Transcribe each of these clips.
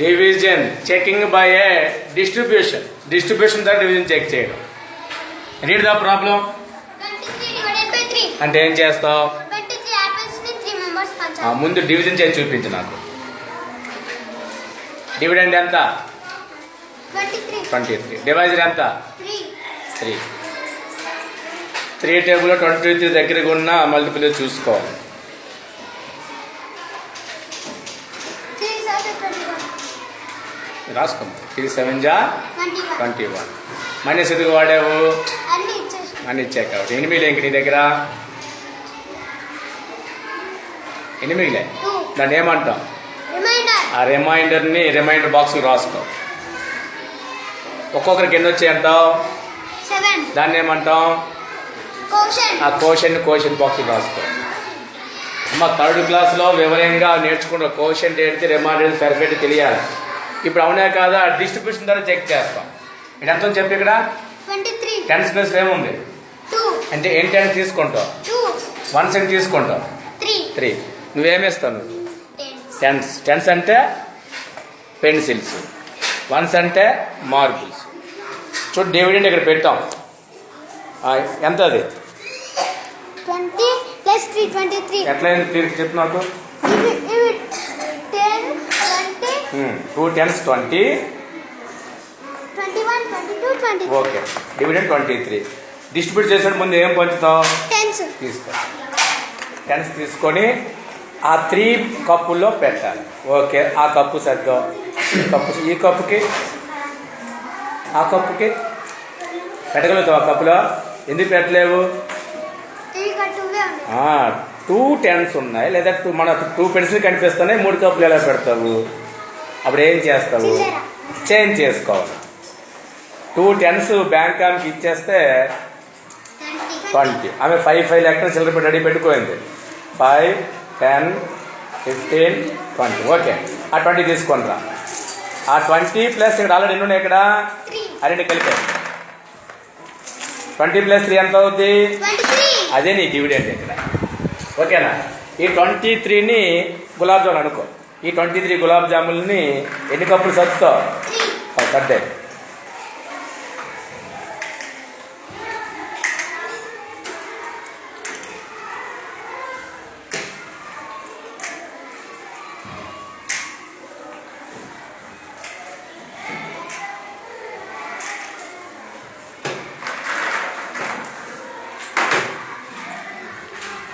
Division checking by a distribution distribution ద్వారా division check చేయడం read the problem 23 divided by 3. అంటే ఏం చేస్తావు 23 apples ని 3 members ఆ, పంచాలి. ముందు డివిజన్ చేసి చూపించు నాకు డివిడెండ్ ఎంత 23. ట్వంటీ త్రీ డివైజర్ ఎంత 3. Three three table twenty three దగ్గరగా ఉన్న మల్టిపుల్ చూసుకోవాలి రాసుకుందాం త్రీ సెవెన్ జా? 21. Twenty one. మైనస్ ఎందుకు వాడావు? అని ఇచ్చాక కాబట్టి ఎనిమిది ఇంక నీ దగ్గర? ఎనిమిదిలే 2. దాన్ని ఏమంటాం? ఆ రిమైండర్ని రిమైండర్ బాక్స్ రాసుకో. ఒక్కొక్కరికి ఎన్ని వచ్చాయి అంటావు? 7. దాన్ని ఏమంటాం. ఆ కోషన్ కోషన్ బాక్స్ రాసుకో. అమ్మ థర్డ్ క్లాస్లో వివరంగా నేర్చుకున్న కోషన్ ఏంటి? రిమైండర్ పెర్ఫెక్ట్ తెలియాలి. ఇప్పుడు అవునే కాదా? డిస్ట్రిబ్యూషన్ ద్వారా చెక్ చేస్తాం. ఇది ఎంత చెప్పి ఇక్కడ? 23. టెన్స్ ప్లస్ ఏముంది 2. అంటే ఏం టెన్స్ తీసుకుంటావు? 2. వన్స్ అని తీసుకుంటావు. 3. త్రీ. నువ్వేమిస్తావు నువ్వు 10. టెన్స్ టెన్స్ అంటే పెన్సిల్స్. వన్స్ అంటే మార్బుల్స్. చూడు డివిడెండ్ ఇక్కడ పెట్టాం ఎంత అది? 20 plus 3, 23. ఎట్లయింది తిరిగి చెప్పు నాకు. ఇవి ఇవి 10, 20, two tens twenty 21, 22, 23. Okay dividend twenty three distribute చేసే ముందు ఏం పంచుతావు. తీసుకో. టెన్స్ తీసుకొని ఆ త్రీ కప్పుల్లో పెట్టాలి. ఓకే ఆ కప్పు సర్దాం ఈ కప్పు ఈ కప్పుకి ఆ కప్పుకి పెట్టగలుగుతావు ఆ కప్పులో? ఎందుకు పెట్టలేవు? ఇవి ఇక్కడ 2 ఉన్నాయి. టూ టెన్స్ ఉన్నాయి. లేదా టూ మన టూ పెన్సిల్ కనిపిస్తున్నాయి. మూడు కప్పులు ఎలా పెడతావు? అప్పుడు ఏం చేస్తావు. చేంజ్ చేసుకోవాలి. టూ టెన్స్ బ్యాంక్ ఆమెకి ఇచ్చేస్తే 20. ట్వంటీ ఆమె ఫైవ్ ఫైవ్ లెక్కలు చిల్లర పెట్టి ready పెట్టుకోయింది five ten fifteen twenty okay ఆ ట్వంటీ తీసుకొని రా. ఆ ట్వంటీ ప్లస్ ఇక్కడ ఆల్రెడీ ఎన్ని ఉన్నాయి ఇక్కడ? Three. ఆ రెండు కలిపే ట్వంటీ ప్లస్ త్రీ ఎంత అవుద్ది? 23. అదే నీ డివిడెండ్ ఇక్కడ. ఓకేనా ఈ ట్వంటీ త్రీని గులాబ్ జామున్ అనుకో. ఈ ట్వంటీ త్రీ గులాబ్ జాములని ఎన్ని కప్పులు సర్దుతావు? 3. సర్దే.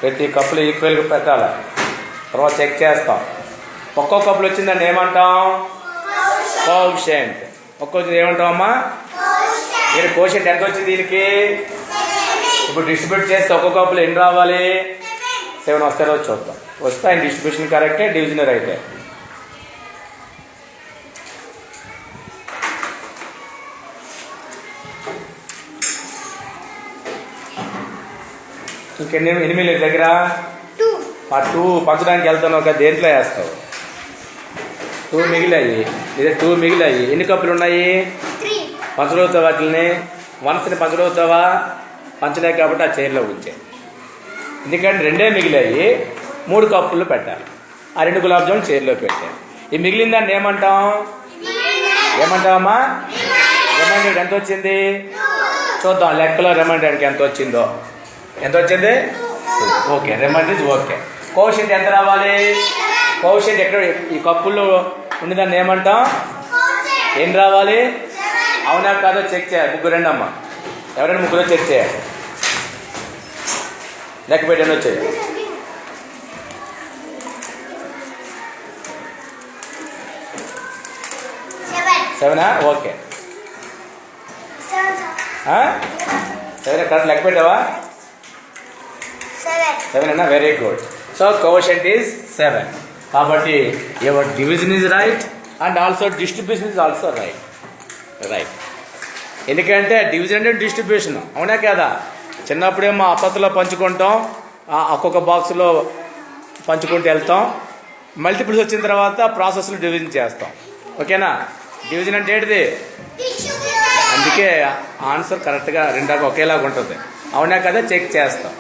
ప్రతి కప్పులు ఈక్వల్గా పెట్టాలి? తర్వాత చెక్ చేస్తాం. ఒక్కో కప్పులు వచ్చిందని ఏమంటాం? కోషెంట్. ఒక్కో వచ్చింది ఏమంటాం అమ్మా? దీని కోషెంట్ ఎంత వచ్చింది దీనికి? ఇప్పుడు డిస్ట్రిబ్యూట్ చేస్తే ఒక్కో కప్పులు ఎన్ని రావాలి? సెవెన్ వస్తే రోజు చూద్దాం వస్తే ఆయన డిస్ట్రిబ్యూషన్ కరెక్టే డివిజన్ రైటే ఇంకెన్ని ఎనిమిది దగ్గర? 2. ఆ టూ పంచడానికి వెళ్తాను ఒక దేంట్లో వేస్తావు? టూ మిగిలాయి. ఇదే టూ మిగిలాయి. ఎన్ని కప్పులు ఉన్నాయి? 3. పంచగలుగుతావు వాటిని వన్స్ని పంచగలుగుతావా పంచలేక కాబట్టి ఆ చైర్లో ఉంచే. ఎందుకంటే రెండే మిగిలాయి. మూడు కప్పులు పెట్టాలి. ఆ రెండు గులాబ్ జామున్ చైర్లో పెట్టాయి ఈ మిగిలిన దాన్ని ఏమంటాం? ఏమంటావమ్మా? రిమైండర్. ఎంత వచ్చింది చూద్దాం. లెక్కలో రిమైండర్కి ఎంత వచ్చిందో ఎంత వచ్చింది ఓకే. Remainder okay. కోషెంట్ ఎంత రావాలి? కోషెంట్ ఎక్కడ? ఈ కప్పుల్లో ఉన్నదాన్ని ఏమంటాం? ఏం రావాలి? అవునా కాదో చెక్ చేయాలి. ముగ్గురు రండి అమ్మా ఎవరైనా ముగ్గురు చెక్ చేయాలి. లెక్క పెట్టండి వచ్చాయి. సెవెనా? ఓకే. Seven correct. లెక్క పెట్టావా. సెవెన్. అన్నా? Very good. So quotient is seven. కాబట్టి your division is right and also distribution is also right right ఎందుకంటే డివిజన్ అంటే డిస్ట్రిబ్యూషన్ అవునా కదా? చిన్నప్పుడేమో ఆ పత్తులో పంచుకుంటాం ఒక్కొక్క బాక్స్లో పంచుకుంటూ వెళ్తాం. మల్టిపుల్స్ వచ్చిన తర్వాత ప్రాసెస్లో డివిజన్ చేస్తాం. ఓకేనా? డివిజన్ అంటే ఏంటిది. అందుకే ఆన్సర్ కరెక్ట్గా రెండాక ఒకేలాగా ఉంటుంది. అవునా కదా? చెక్ చేస్తాం.